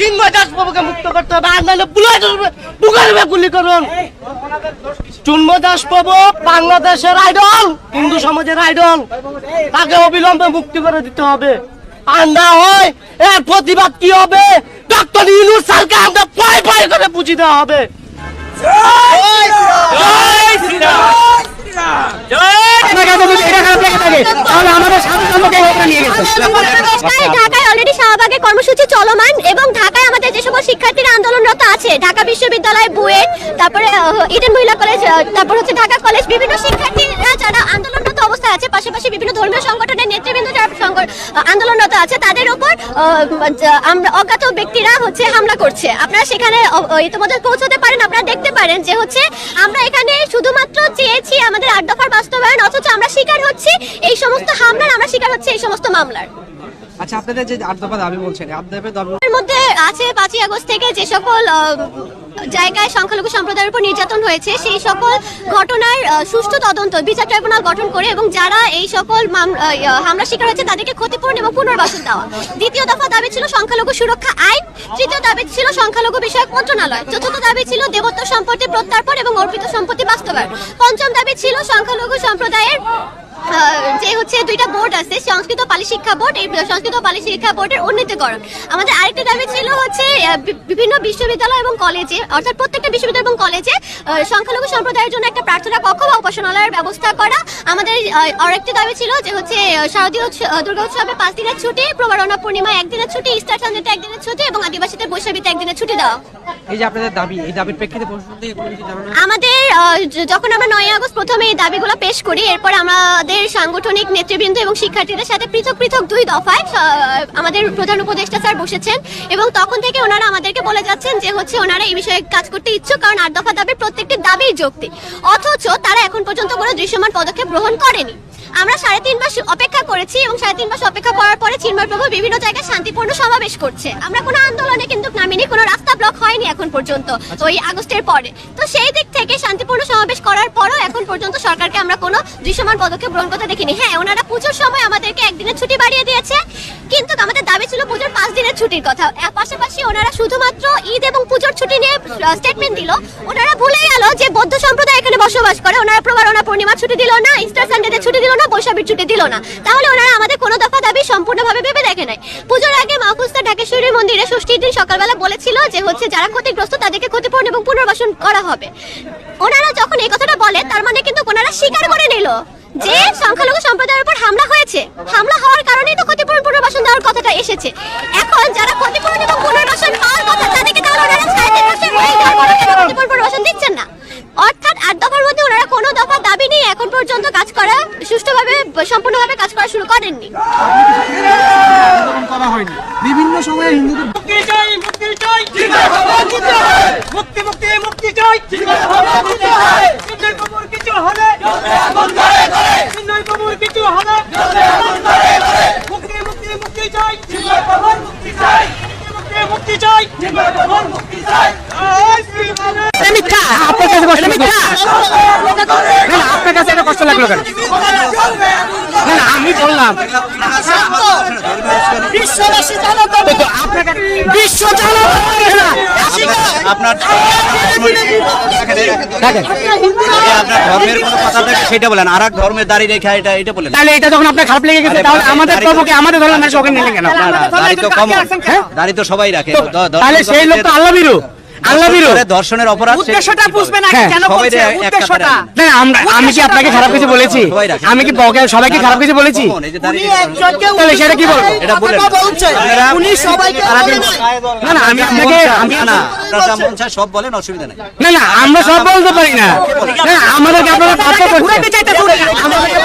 চিন্ময় দাসবাবুকে মুক্ত করতে হবে। আর নাহলে বুলেট বুকের উপরে গুলি করুন। চিন্ময় দাসবাবু বাংলাদেশের আইডল হিন্দু সমাজের আইডল তাকে অবিলম্বে মুক্তি করে দিতে হবে। আর না হয় এর প্রতিবাদ কি হবে? ডক্টর ইউনুস স্যারকে আমরা পায়ে পায়ে করে বুঝিয়ে দেওয়া হবে। এটা খারাপ লেগে থাকে তাহলে আমাদের ওখানে নিয়ে গেছে। ঢাকায় ঢাকায় অলরেডি শাহবাগে কর্মসূচি চলমান এবং ঢাকায় আমাদের যে সকল শিক্ষার্থীরা আন্দোলনরত আছে ঢাকা বিশ্ববিদ্যালয় বুয়েট তারপরে ইডেন মহিলা কলেজ তারপর হচ্ছে ঢাকা কলেজ বিভিন্ন শিক্ষার্থীরা যারা আন্দোলনরত অবস্থায় আছে পাশাপাশি বিভিন্ন ধর্মীয় সংগঠনের নেতৃবৃন্দ যারা আন্দোলনরত আছে তাদের উপর আমরা অজ্ঞাত ব্যক্তিরা হচ্ছে হামলা করছে। আপনারা সেখানে ইতিমধ্যে পৌঁছতে পারেন আপনারা দেখতে পারেন যে হচ্ছে আমরা এখানে শুধুমাত্র চেয়েছি আমাদের আট দফার বাস্তবায়ন, অথচ আমরা শিকার হচ্ছি। এই সমস্ত হামলার, আমরা শিকার হচ্ছে এই সমস্ত মামলার। আচ্ছা আপনাদের যে আট দফা দাবি বলছেন আট দফা দাবি মধ্যে আছে পাঁচই আগস্ট থেকে যে সকল জায়গায় সংখ্যালঘু সম্প্রদায়ের উপর নির্যাতন হয়েছে সেই সকল ঘটনার সুষ্ঠু তদন্ত বিচার ট্রাইব্যুনাল গঠন করে এবং যারা এই সকল ইয়া, শিকার হয়েছে তাদেরকে ক্ষতিপূরণ এবং পুনর্বাসন দেওয়া। দ্বিতীয় দফা দাবি ছিল সংখ্যালঘু সুরক্ষা আইন তৃতীয় দাবি ছিল সংখ্যালঘু বিষয়ক মন্ত্রণালয় চতুর্থ দাবি ছিল দেবত্ব সম্পত্তি প্রত্যার্পণ এবং অর্পিত সম্পত্তি বাস্তবায়ন। পঞ্চম দাবি ছিল সংখ্যালঘু সম্প্রদায়ের যে হচ্ছে দুইটা বোর্ড আছে, সংস্কৃত পালি শিক্ষা বোর্ড এই সংস্কৃত পালি শিক্ষা বোর্ডের উন্নীতকরণ। আমাদের আরেকটা দাবি ছিল হচ্ছে বিভিন্ন বিশ্ববিদ্যালয় এবং কলেজে, অর্থাৎ প্রত্যেকটা বিশ্ববিদ্যালয় এবং কলেজে সংখ্যালঘু সম্প্রদায়ের জন্য একটা প্রার্থনা কক্ষ বা উপাসনালয়ের ব্যবস্থা করা। আমাদের আরেকটি দাবি ছিল যে হচ্ছে শারদীয় দুর্গা উৎসবে পাঁচ দিনের ছুটি প্রবারণা পূর্ণিমা একদিনের ছুটি, ইস্টার সানডেতে একদিনের ছুটি এবং আদিবাসীদের বৈশাখীতে একদিনের ছুটি দেওয়া। এই যে আপনাদের দাবি, এই দাবির প্রেক্ষিতে প্রশাসন থেকে কোনো কিছু জানানো আমাদের যখন আমরা নয় আগস্ট প্রথমে এই দাবিগুলো পেশ করি, এরপর আমাদের সাংগঠনিক নেতৃবৃন্দ এবং শিক্ষার্থীদের সাথে পৃথক পৃথক দুই দফায় আমাদের প্রধান উপদেষ্টা স্যার বসেছেন এবং তখন থেকে ওনারা আমাদেরকে বলে যাচ্ছেন যে হচ্ছে ওনারা এই বিষয়ে কাজ করতে ইচ্ছুক, কারণ আট দফা দাবির প্রত্যেকটি দাবির যৌক্তিক। অথচ তারা এখন পর্যন্ত কোনো দৃশ্যমান পদক্ষেপ গ্রহণ করেনি। আমরা সাড়ে তিন মাস অপেক্ষা করেছি এবং সাড়ে তিন মাস অপেক্ষা করার পরে চিন্ময় প্রভু বিভিন্ন জায়গায় শান্তিপূর্ণ সমাবেশ করছে। আমরা কোনো আন্দোলনে কিন্তু নামিনি কোনো রাস্তা ব্লক হয়নি এখন পর্যন্ত ওই আগস্টের পরে। তো সেই দিক থেকে শান্তিপূর্ণ সমাবেশ করার পরও এখন পর্যন্ত সরকারকে আমরা কোনো দৃশ্যমান পদক্ষেপ গ্রহণ করতে দেখিনি। হ্যাঁ ওনারা পুজোর সময় আমাদেরকে একদিনের ছুটি বাড়িয়ে দিয়েছে কিন্তু আমাদের ছিল পুজোর পাঁচ দিনের ছুটির কথা। পাশাপাশি ওনারা শুধুমাত্র ঈদ এবং পুজোর ছুটি নিয়ে স্টেটমেন্ট দিল। ওনারা ভুলে গেল যে বৌদ্ধ সম্প্রদায় এখানে বসবাস করে। ওনারা প্রবারণা পূর্ণিমা ছুটি দিল না, ইস্টার সানডেতে ছুটি দিল না, বৈশাখীর ছুটি দিল না। তাহলে ওনারা আমাদের কোনো দফা দাবি সম্পূর্ণভাবে ভেবে দেখে নাই। পুজোর আগে মাহফুজা ঢাকেশ্বরী মন্দিরে ষষ্ঠীর দিন সকালবেলা বলেছিল যে হচ্ছে যারা ক্ষতিগ্রস্ত তাদেরকে ক্ষতিপূরণ এবং পুনর্বাসন করা হবে। ওনারা যখন এই কথাটা বলে, তার মানে কিন্তু ওনারা স্বীকার করে নিল। যে সংখ্যালঘু সম্প্রদায়ের উপর হামলা হয়েছে হামলা হওয়ার কারণেই তো ক্ষতিপূরণ পুনর্বাসন দেওয়ার কথাটা এসেছে। এখন যারা ক্ষতিপূরণ এবং পুনর্বাসন পাওয়ার কথা তাদেরকে তাহলে ওনারা দেওয়ার ক্ষতিপূরণ পুনর্বাসন দিচ্ছেন না। অর্থাৎ আট দফার মধ্যে ওনারা কোনো দফা দাবি নিয়ে এখন পর্যন্ত কাজ করা সুষ্ঠুভাবে সম্পূর্ণভাবে কাজ করা শুরু করেননি। বিভিন্ন সময়ে হিন্দুদের মুক্তি চাই মুক্তি চাই মুক্তি মুক্তি মুক্তি চাই চিন্ময় কবুর কিছু হলে চিন্ময় কবুর কিছু হলে মুক্তি মুক্তি মুক্তি চাই মুক্তি চাই মুক্তি মুক্তি চাই মুক্তি চাই এটা মিথ্যা আপনার কাছে কষ্ট লাগল না না আপনার কাছে এটা কষ্ট লাগল কেন? না না আমি বললাম। বিশ্ববাসী জানাতে আপনার কাছে বিশ্ব জানো আপনার আপনার ধর্মের কোনো কথা থাকে সেটা বলেন। আর এক ধর্মের দাড়ি রেখা এটা এটা বলেন। তাহলে এটা যখন আপনার খারাপ লেগে গেছে তাহলে আমাদের প্রভুকে আমাদের ধর্মের মানুষ ওখানে নিলেন কেন? না, না, দাড়ি তো কম দাড়ি তো সবাই রাখে। তাহলে সেই লোক তো আল্লাহ বিরু আল্লাহ করে অপরাধ উদ্দেশ্যটা বুঝবে না হ্যাঁ, কেন বলছে? উদ্দেশ্যটা। না আমরা আমি কি আপনাকে খারাপ কিছু বলেছি? আমি কি সবাইকে খারাপ কিছু বলেছি? কমন, এই যে দাড়ি উনি একজনকে তাহলে সেটা কি বলব? এটা বলেন কথা বলছে। আপনারা- উনি সবাইকে বলে না না আমি আপনাকে না মন চায় সব বলেন অসুবিধা নেই। না না আমরা সব বলতে পারি না। না আমাদেরকে আপনারা বাধ্য আমাদেরকে।